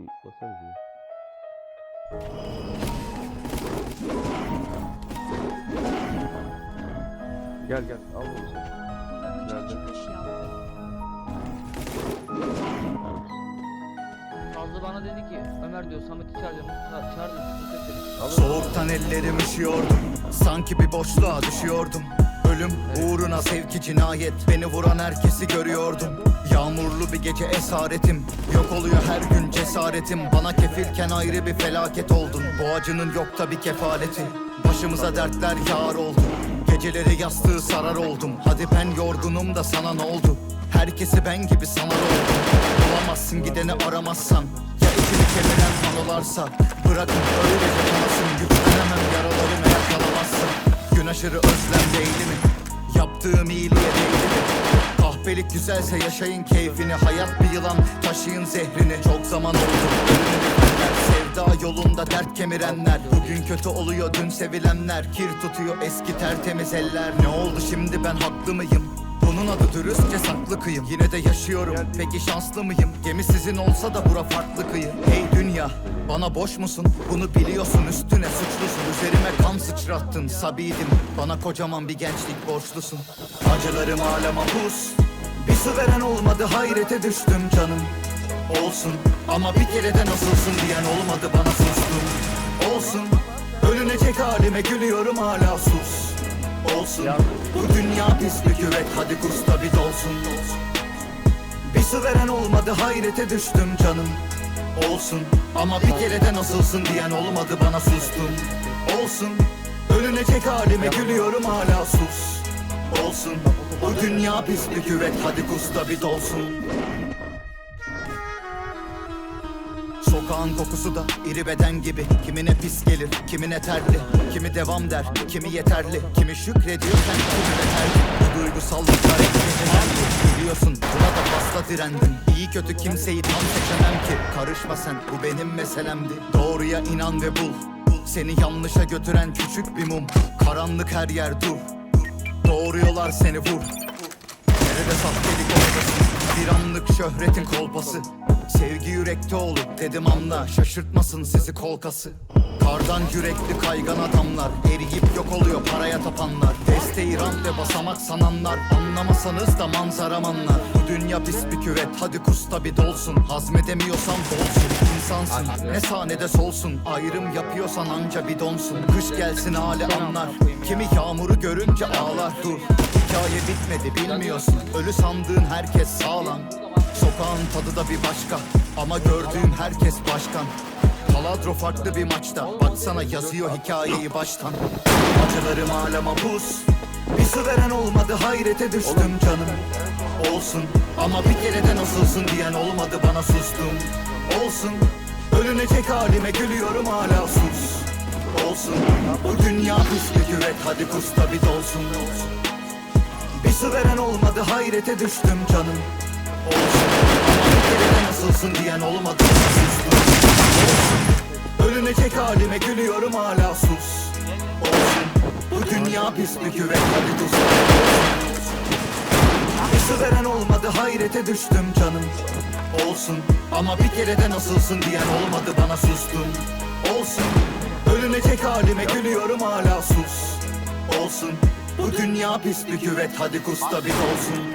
Basanız ya. Gel gel al bunu sen. Nerede? Nazlı bana dedi ki Ömer diyor Samet'i çağır diyor. Ça- Çağır diyor. Al onu. Soğuktan ellerim üşüyordum Sanki bir boşluğa düşüyordum Ölüm uğruna sevki cinayet. Beni vuran herkesi görüyordum. Yağmurlu bir gece esaretim. Yok oluyor her gün cesaretim. Bana kefilken ayrı bir felaket oldun Bu acının yok da bir kefaleti. Başımıza dertler yağar oldu. Geceleri yastığı sarar oldum. Hadi ben yorgunum da sana ne oldu? Herkesi ben gibi sanar oldum Bulamazsın gideni aramazsan. Ya içini kemiren anılarsa Bırakın öylece kanasın Güçlenemem yaralarımı yakalamazsın. Gün aşırı özlem değil mi? Yaptığım iyiliğe mi? Kahpelik güzelse yaşayın keyfini. Hayat bir yılan taşıyın zehrini. Çok zaman oldu. Sevda yolunda dert kemirenler. Bugün kötü oluyor dün sevilenler. Kir tutuyor eski tertemiz eller. Ne oldu şimdi ben haklı mıyım? Bunun adı dürüstçe saklı kıyım. Yine de yaşıyorum. Peki şanslı mıyım? Gemi sizin olsa da bura farklı kıyı Hey dünya bana boş musun? Bunu biliyorsun üstüne suçlusun. Üzerime kan sıçrattın sabiydim Bana kocaman bir gençlik borçlusun. Acılarım aleme buz Bir su veren olmadı hayrete düştüm canım. Olsun ama bir kere de nasılsın diyen olmadı bana sustum Olsun ölünecek halime gülüyorum hala sus Olsun. Bu dünya pis bir küvet hadi kusta bir dolsun. Bir su veren olmadı hayrete düştüm canım. Olsun. Ama bir kere de nasılsın diyen olmadı bana sustum Olsun. Ölünecek halime gülüyorum hala sus. Olsun. Bu dünya pis bir küvet hadi kusta bir dolsun Sokağın kokusu da iri beden gibi. Kimine pis gelir, kimine terli. Kimi devam der, kimi yeterli. Kimi şükrediyor, sen kimine terli. Bu duygusallıklar hep gecelerdi Biliyorsun buna da fazla direndim İyi kötü kimseyi tam seçemem ki. Karışma sen, bu benim meselemdi. Doğruya inan ve bul. Seni yanlışa götüren küçük bir mum. Karanlık her yer dur. Doğruyorlar seni vur. Nerede sahtelik oradasın Bir anlık şöhretin kolpası Sevgi yürekte olur dedim anla Şaşırtmasın sizi kolkası. Kardan yürekli kaygan adamlar Eriyip yok oluyor paraya tapanlar. Desteği rant basamak sananlar Anlamasanız da manzaram anlar Bu dünya pis bir küvet hadi kusta bir dolsun. Hazmedemiyorsan dolsun insansın. Ne sahnede solsun Ayrım yapıyorsan anca bir donsun. Kış gelsin hali anlar Kimi yağmuru görünce ağlar. Dur Hikaye bitmedi bilmiyorsun. Ölü sandığın herkes sağlam Sokağın tadı da bir başka Ama gördüğüm herkes başkan. Taladro farklı bir maçta Baksana yazıyor hikayeyi baştan. Acılarım aleme buz Bir su veren olmadı hayrete düştüm canım. Olsun ama bir kere de nasılsın diyen olmadı bana sustum. Olsun ölünecek halime gülüyorum hala sus. Olsun bu dünya pis bir küvet hadi kusta bir dolsun. Bir su veren olmadı hayrete düştüm canım Olsun ama bir kere de nasılsın diyen olmadı sustum Olsun ölünecek halime gülüyorum hala sus. Olsun bu dünya pis bir küvet hadi tuz su veren olmadı hayrete düştüm canım. Olsun ama bir kere de nasılsın diyen olmadı bana sustum Olsun ölünecek halime gülüyorum hala sus. Olsun bu dünya pis bir küvet hadi kusta bir olsun